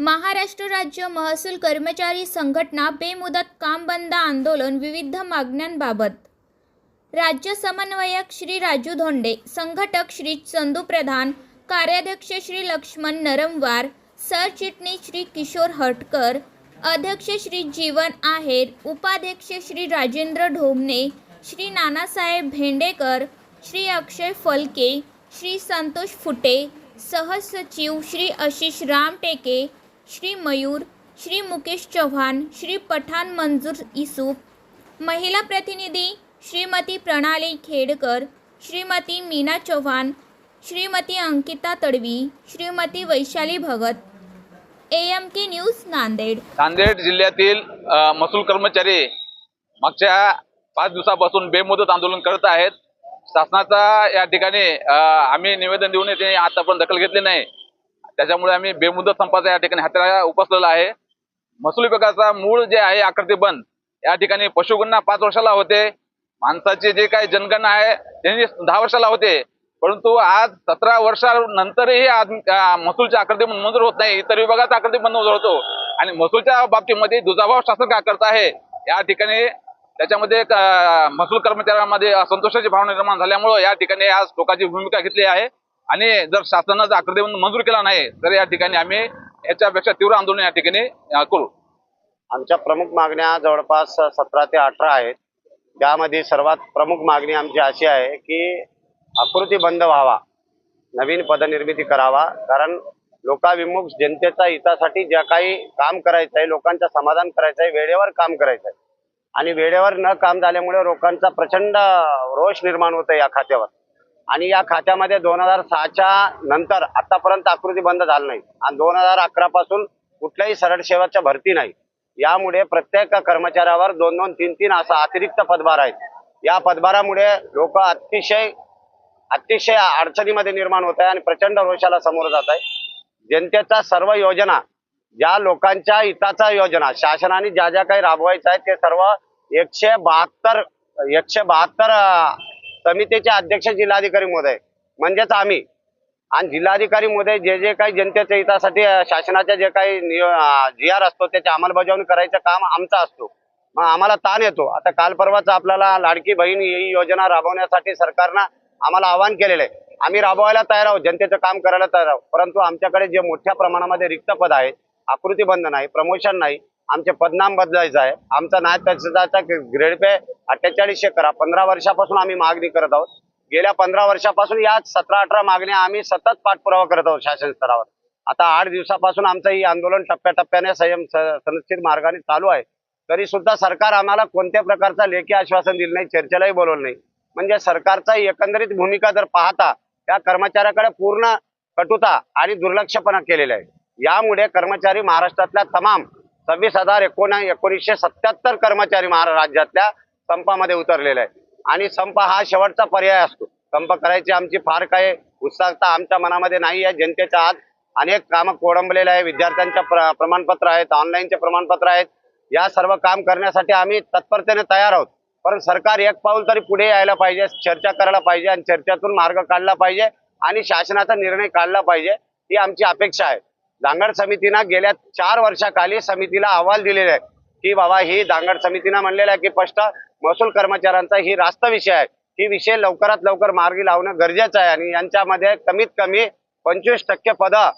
महाराष्ट्र राज्य महसूल कर्मचारी संघटना बेमुदत काम बंद आंदोलन विविध मागण्यांबाबत. राज्य समन्वयक श्री राजू धोंडे संघटक श्री चंदू प्रधान कार्याध्यक्ष श्री लक्ष्मण नरमवार सरचिटणीस श्री किशोर हटकर अध्यक्ष श्री जीवन आहेर उपाध्यक्ष श्री राजेंद्र ढोमने श्री नानासाहेब भेंडेकर श्री अक्षय फलके श्री संतोष फुटे सहसचिव श्री आशिष रामटेके श्री मयूर श्री मुकेश चव्हाण श्री पठाण मंजूर इसुफ महिला प्रतिनिधी Shrimati Pranali Khedkar Shrimati Meena Chavan Shrimati Ankita Tadvi Shrimati Vaishali Bhagat. A M K news Nanded. Nanded जिल्ह्यातील महसूल कर्मचारी मागच्या पाच दिवसापासून बेमुदत आंदोलन करत आहेत. शासनाचा या ठिकाणी आम्ही निवेदन देऊन येते आता पण दखल घेतली नाही. त्याच्यामुळे आम्ही बेमुदत संपाचा या ठिकाणी हाताळा उपसलेला आहे. महसूल विभागाचा मूळ जे आहे आकृती बंद. या ठिकाणी पशुगणना पाच वर्षाला होते. माणसाची जे काही जनगणना आहे त्यांनी दहा वर्षाला होते. परंतु आज सतरा वर्षानंतरही आज महसूलची आकृती मंजूर होत नाही. इतर विभागाचा आकृती बंद मंजूर होतो. आणि महसूलच्या बाबतीमध्ये दुजाभाव शासन का करत आहे. या ठिकाणी त्याच्यामध्ये एक, महसूल कर्मचाऱ्यांमध्ये असंतोषाची भावना निर्माण झाल्यामुळं या ठिकाणी आज टोकाची भूमिका घेतली आहे. आणि जर शासनानं जर आकृती मंजूर केला नाही तर या ठिकाणी आम्ही याच्यापेक्षा तीव्र आंदोलन या ठिकाणी करू. आमच्या प्रमुख मागण्या जवळपास सतरा ते अठरा आहेत. त्यामध्ये सर्वात प्रमुख मागणी आमची अशी आहे की आकृती बंद व्हावा नवीन पदनिर्मिती करावा कारण लोकाभिमुख जनतेच्या हितासाठी ज्या काही काम करायचं आहे लोकांचं समाधान करायचं आहे वेळेवर काम करायचं आहे. आणि वेळेवर न काम झाल्यामुळे लोकांचा प्रचंड रोष निर्माण होतो या खात्यावर. आणि या खात्यामध्ये दोन हजार सहाच्या नंतर आतापर्यंत आकृती बंद झाली नाही. आणि दोन हजार अकरा पासून कुठल्याही सरळ सेवाच्या भरती नाही. यामुळे प्रत्येक कर्मचाऱ्यावर दोन दोन तीन तीन असा अतिरिक्त पदभार आहेत या पदभारामुळे लोक अतिशय अतिशय अडचणीमध्ये निर्माण होत आहे आणि प्रचंड रोषाला समोर जात आहे. जनतेचा सर्व योजना ज्या लोकांच्या हिताचा योजना शासनाने ज्या ज्या काही राबवायच्या आहेत ते सर्व एकशे बहात्तर एकशे बहात्तर समितीचे अध्यक्ष जिल्हाधिकारी महोदय म्हणजेच आम्ही. आणि जिल्हाधिकारी मध्ये जे जे काही जनतेच्या हितासाठी शासनाच्या जे काही जी आर असतो त्याची अंमलबजावणी करायचं काम आमचा असतो. मग आम्हाला ताण येतो. आता काल परवाच आपल्याला लाडकी बहीण ही योजना राबवण्यासाठी सरकारनं आम्हाला आवाहन केलेलं आहे. आम्ही राबवायला तयार आहोत जनतेचं काम करायला तयार आहोत. परंतु आमच्याकडे जे मोठ्या प्रमाणामध्ये रिक्त पद आहे आकृतीबंध नाही प्रमोशन नाही आमचे पदनाम बदलायचं आहे. आमचा नायब तहसीलदारचा ग्रेड पे अठ्ठेचाळीसशे करा. पंधरा वर्षापासून आम्ही मागणी करत आहोत. गेल्या पंधरा वर्षापासून या सतरा अठरा मागण्या आम्ही सतत पाठपुरावा करत आहोत शासन स्तरावर. आता आठ दिवसापासून आमचं ही आंदोलन टप्प्याटप्प्याने संयम स- मार्गाने चालू आहे. तरी सुद्धा सरकार आम्हाला कोणत्या प्रकारचा लेखी आश्वासन दिलं नाही चर्चेलाही बोलवलं नाही. म्हणजे सरकारचा एकंदरीत भूमिका जर पाहता त्या कर्मचाऱ्याकडे पूर्ण कटुता आणि दुर्लक्षपणा केलेला आहे. यामुळे कर्मचारी महाराष्ट्रातल्या तमाम सव्वीस हजार एकोण एकोणीसशे सत्याहत्तर कर्मचारी महारा राज्यातल्या संपामध्ये उतरलेले आहे आणि संप हा शेवटचा पर्याय असतो. संप करायची आमची फार काही उत्साहता आमच्या मनामध्ये नाही आहे. जनतेच्या आत अनेक कामं कोडंबलेले आहे विद्यार्थ्यांच्या प्र प्रमाणपत्र आहेत ऑनलाईनचे प्रमाणपत्र आहेत. या सर्व काम करण्यासाठी आम्ही तत्परतेने तयार आहोत. परंतु सरकार एक पाऊल तरी पुढे यायला पाहिजे चर्चा करायला पाहिजे आणि चर्चेतून मार्ग काढला पाहिजे आणि शासनाचा निर्णय काढला पाहिजे ही आमची अपेक्षा आहे. दांगड समितीनं गेल्या चार वर्षाखाली समितीला अहवाल दिलेला आहे की बाबा ही दांगड समितीनं म्हणलेलं आहे की स्पष्ट महसूल कर्मचाऱ्यांचा ही रास्त विषय आहे. ही विषय लवकरात लवकर मार्गी लावणं गरजेचं आहे आणि यांच्यामध्ये कमीत कमी पंचवीस टक्के पदं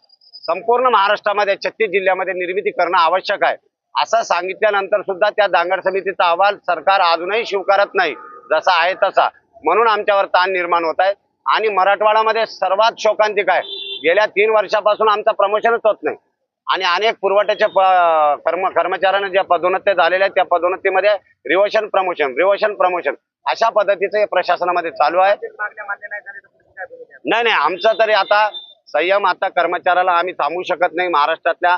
संपूर्ण महाराष्ट्रामध्ये छत्तीस जिल्ह्यामध्ये निर्मिती करणं आवश्यक आहे. असं सांगितल्यानंतर सुद्धा त्या दांगड समितीचा अहवाल सरकार अजूनही स्वीकारत नाही जसा आहे तसा. म्हणून आमच्यावर ताण निर्माण होत आहे. आणि मराठवाड्यामध्ये सर्वात शोकांतिक आहे गेल्या तीन वर्षापासून आमचं प्रमोशनच होत नाही. आणि अनेक पुरवठ्याच्या कर्म कर्मचाऱ्यांना ज्या पदोन्नत्या झालेल्या आहेत त्या पदोन्नतीमध्ये रिवोशन प्रमोशन रिवोशन प्रमोशन अशा पद्धतीचं हे प्रशासनामध्ये चालू आहे. नाही नाही आमचा तरी आता संयम आता कर्मचाऱ्याला आम्ही थांबू शकत नाही. महाराष्ट्रातल्या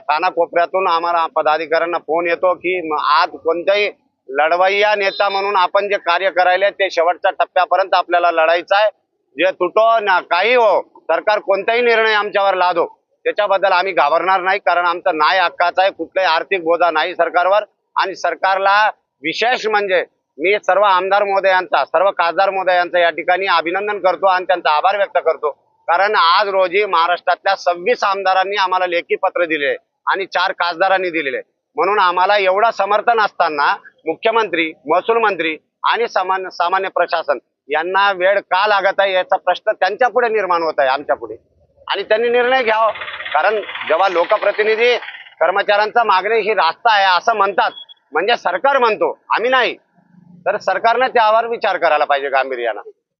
कानाकोपऱ्यातून आम्हाला पदाधिकाऱ्यांना फोन येतो की आज कोणत्याही लढवय्या नेता म्हणून आपण जे कार्य करायले ते शेवटच्या टप्प्यापर्यंत आपल्याला लढायचं आहे. जे तुटो ना काही हो सरकार कोणताही निर्णय आमच्यावर लादो त्याच्याबद्दल आम्ही घाबरणार नाही कारण आमचा नाही हक्काचा आहे कुठलाही आर्थिक बोजा नाही सरकारवर. आणि सरकारला विशेष म्हणजे मी सर्व आमदार महोदयांचा सर्व खासदार महोदयांचा या ठिकाणी अभिनंदन करतो आणि त्यांचा आभार व्यक्त करतो. कारण आज रोजी महाराष्ट्रातल्या सव्वीस आमदारांनी आम्हाला लेखी पत्र दिले आणि चार खासदारांनी दिलेले. म्हणून आम्हाला एवढं समर्थन असताना मुख्यमंत्री महसूल मंत्री आणि सामान्य सामान्य प्रशासन यांना वेळ का लागत आहे याचा प्रश्न त्यांच्या पुढे निर्माण होत आहे आमच्या पुढे. आणि त्यांनी निर्णय घ्यावा. कारण जेव्हा लोकप्रतिनिधी कर्मचाऱ्यांचा मागणी ही रास्ता आहे असं म्हणतात म्हणजे सरकार म्हणतो आम्ही नाही. तर सरकारने त्यावर विचार करायला पाहिजे गांभीर्यानं.